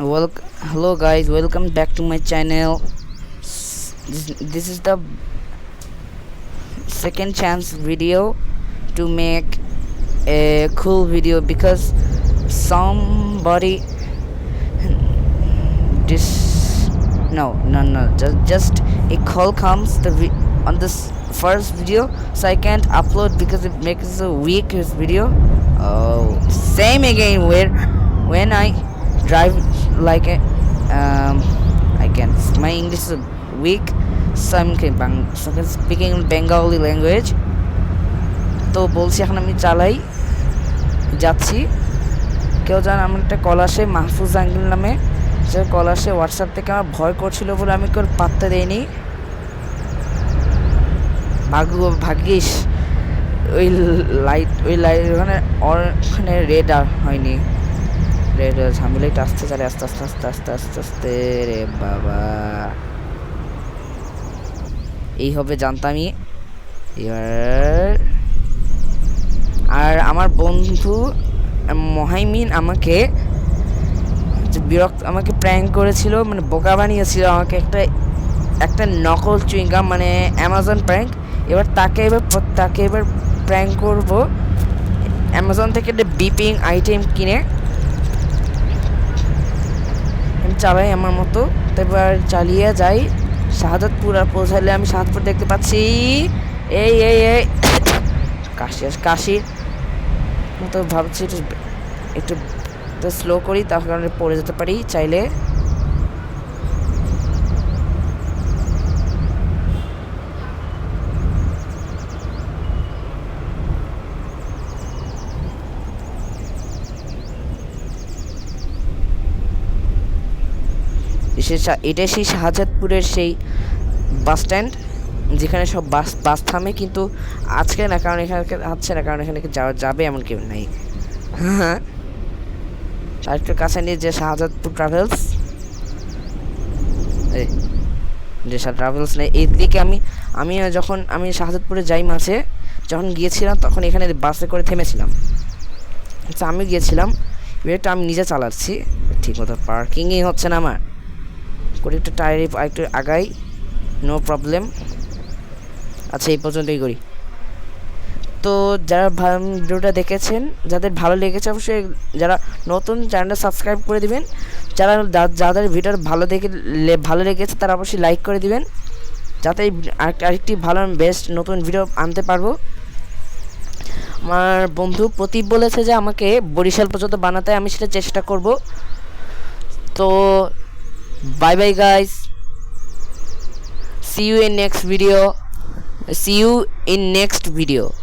Hello guys, welcome back to my channel. This, this is the second chance video to make a cool video because somebody this no no no just just a call comes the on this first video so i can't upload because it makes a weak video oh same again where when i drive like a um i can, my english is weak. So i'm so I'm speaking bengali language. তো বলছি, এখন আমি চালাই। যাচ্ছি। কেউ জান, আমার একটা কল আসে, মাহফুজ আঙ্গিল নামে। সে কল আসে হোয়াটসঅ্যাপ থেকে আমার ভয় করছিল বলে আমি কেউ পাত্তা দেইনি। ভাগ্য, ভাগ্যিস, ওই লাইট ওই লাইট ওখানে ওখানে রেড আর হয়নি। রেড ঝামেলা আসতে চালে, আস্তে আস্তে আস্তে আস্তে আস্তে আস্তে, রে বাবা। এই হবে জানতামই এবার আর আমার বন্ধু মহাইমিন আমাকে বিরক্ত, আমাকে প্র্যাঙ্ক করেছিল মানে বোকা বানিয়েছিল আমাকে একটা একটা নকল চুইংগাম মানে অ্যামাজন প্র্যাঙ্ক এবার তাকে এবার তাকে এবার প্র্যাঙ্ক করব। অ্যামাজন থেকে একটা বিপিং আইটেম কিনে। চালাই আমার মতো। এবার চালিয়ে যাই। শাহাদাতপুর আর পৌঁছালে আমি শাহাদপুর দেখতে পাচ্ছি। এই এই এই। কাশি কাশি। মতো ভাবছি একটু একটু স্লো করি তার কারণে পড়ে যেতে পারি চাইলে। সে এটা সেই শাহজাদপুরের সেই বাস স্ট্যান্ড, যেখানে সব বাস বাস থামে, কিন্তু আজকে না, কারণ এখানে হচ্ছে না, কারণ এখানে যাওয়া যাবে এমন কেউ নেই। হ্যাঁ। আর একটু কাছে নিয়ে যে শাহজাদপুর ট্রাভেলস এই, যে ট্রাভেলস নেই। এই দিকে আমি আমি যখন, আমি শাহজাদপুরে যাই মাঝে, যখন গিয়েছিলাম, তখন এখানে বাসে করে থেমেছিলাম। আচ্ছা আমি গিয়েছিলাম এবারটা আমি নিজে চালাচ্ছি। ঠিক মতো পার্কিংই হচ্ছে না আমার। করি, একটু টায়ারে একটু আগাই নো প্রবলেম আচ্ছা এই পর্যন্তই করি। তো যারা ভিডিওটা দেখেছেন, যাদের ভালো লেগেছে অবশ্যই যারা নতুন চ্যানেলটা সাবস্ক্রাইব করে দিবেন, যারা যাদের ভিডিও ভালো দেখে ভালো লেগেছে তারা অবশ্যই লাইক করে দিবেন, যাতে আরেকটি- ভালো বেস্ট নতুন ভিডিও আনতে পারব। আমার বন্ধু প্রদীপ বলেছে যে, আমাকে বরিশাল পর্যন্ত বানাতে, আমি সেটা চেষ্টা করব। তো bye bye guys. See you in next video. See you in next video